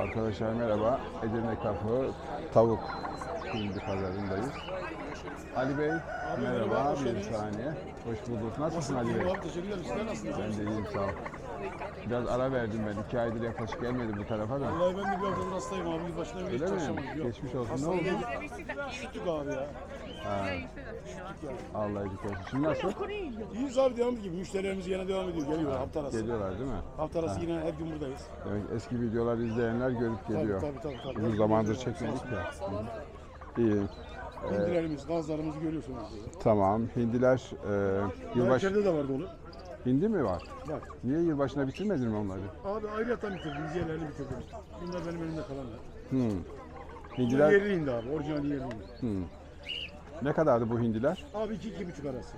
Arkadaşlar merhaba. Edirne Kapı Tavuk Hindi Pazarındayız. Ali Bey merhaba. Bir saniye. Hoş bulduk. Nasılsın Ali Bey? Teşekkür ederim. Sizler nasılsınız? Ben de iyiyim sağ ol. Biraz ara verdim ben. İki aydır yaklaşık gelmedim bu tarafa da. Vallahi ben de bir haftadır hastayım abi. Yılbaşına bile hiç Öyle mi? Yok. Geçmiş olsun. Ne oldu? Üşüttük abi ya. Ha. Allah iyilik olsun. Şimdi nasıl? İyiyiz abi devam gibi. Müşterilerimiz yine devam ediyor. Geliyorlar hafta arası. Geliyorlar değil mi? Hafta arası yine her gün buradayız. Demek eski videoları izleyenler görüp geliyor. Tabii tabii tabii. Uzun zamandır çekmedik ya. Hı. İyi. Hindilerimiz, gazlarımızı görüyorsunuz. Tamam. Hindiler e, yılbaş İçeride de var dolu. Hindi mi var? Var. Niye yılbaşına bitirmedin mi onları? Abi ayrıyatan bitirdim. Diğerlerini bitirdim. Bunlar benim elimde kalanlar. Hmm. Hindiler yerli hindi abi. Orijinal yerli hindi. hmm. ne kadardı bu hindiler? Abi iki, iki buçuk arası.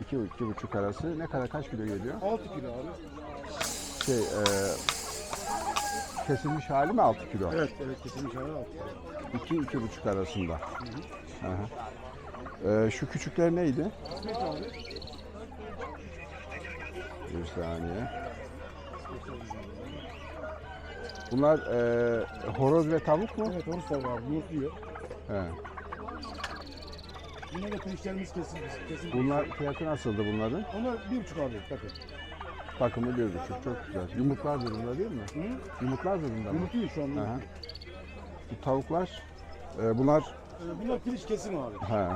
2 iki buçuk arası. Ne kadar kaç kilo geliyor? Altı kilo abi. Şey e, kesilmiş hali mi 6 kilo? Evet, evet kesilmiş abi altı kilo. 2 iki buçuk arasında. Aha. E, şu küçükler neydi? Peki abi. Bir saniye. Bunlar e, horoz ve tavuk mu? Evet, onu tavuğu abi. Yumurtluyor. He. Yine de pirinçlerimiz kesin. kesin. Bunlar fiyatı nasıldı bunların? Onlar bir buçuk abi. Bakın. Takımı bir buçuk. Çok güzel. Yumurtlar durumda değil mi? Hı? Yumurtlar durumda mı? Yumurtluyor şu anda. Aha. Bu tavuklar, e, bunlar, Ee, Bunlar pirinç kesim abi. he,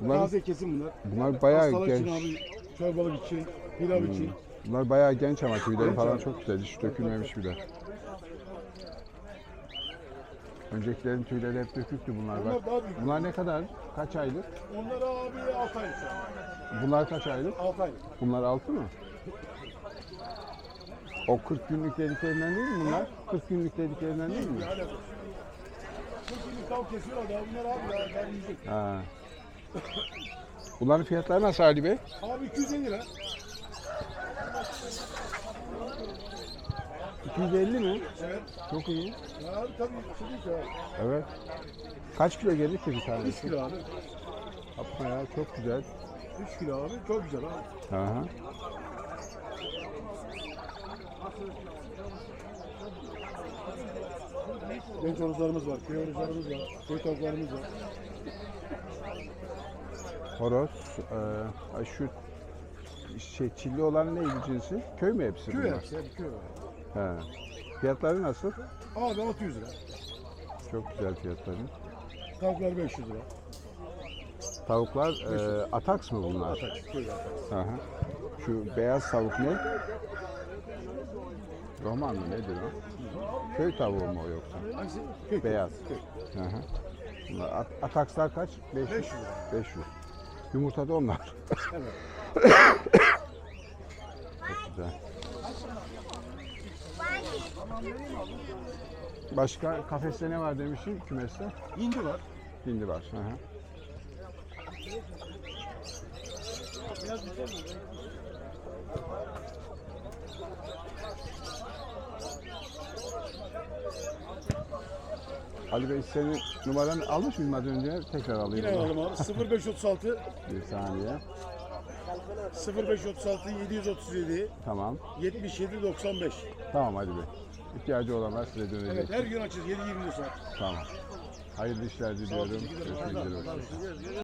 Bunlar- Taze kesim bunlar. bunlar bayağı Hastalar genç. için abi, çorbalık için, pilav için. Bunlar bayağı genç ama tüyleri falan çok güzel. Hiç dökülmemiş bile. Öncekilerin tüyleri hep döküktü bunlar Bunlar daha büyük. Bunlar ne kadar? Kaç aylık? Onlar abi 6 aylık. Bunlar kaç aylık? 6 aylık. Bunlar altı mı? O 40 günlük dediklerinden değil mi bunlar? 40 günlük dediklerinden değil mi? Ne alakası? Şimdi kesiyorlar ya bunlar abi ya. Ben yiyecek. Ha. Bunların fiyatları nasıl Ali Bey? Abi 250 lira. 250 mi? Evet. Çok iyi. Ya abi tabii şey değil ki abi. Evet. Kaç kilo gelir ki bir 3 tanesi? kilo abi. Yapma ya çok güzel. 3 kilo abi. Çok güzel abi. Aha. Genç horozlarımız var, köy horozlarımız var, köy tavuklarımız var. Horoz. eee, şu şey çilli olan neydi cinsi? Köy mü hepsi Köy bunlar? hepsi, hep köy var. He. Fiyatları nasıl? Abi 600 lira. Çok güzel fiyatları. Tavuklar 500 lira. Tavuklar eee ataks mı bunlar? Atak, köy atak. Aha. Şu beyaz tavuk ne? Roman mı nedir o? Köy tavuğu mu o yoksa? Hangisi? Köy. Beyaz. Köy. Aha. Bunlar at- atakslar kaç? 500. 500 lira. 500. Yumurta da onlar. Evet. Çok güzel. Başka kafeste ne var demiştin kümeste? Hindi var. Hindi var. Hı hı. Ali Bey senin numaranı almış mıyım az önce? Tekrar alayım. Yine alalım abi. 0536 Bir saniye. 0536 737 Tamam. 77 95. Tamam Ali Bey. İhtiyacı olanlar size dönecek. Evet her gün açız 7-24 saat. Tamam. Hayırlı işler diliyorum. Görüşmek üzere.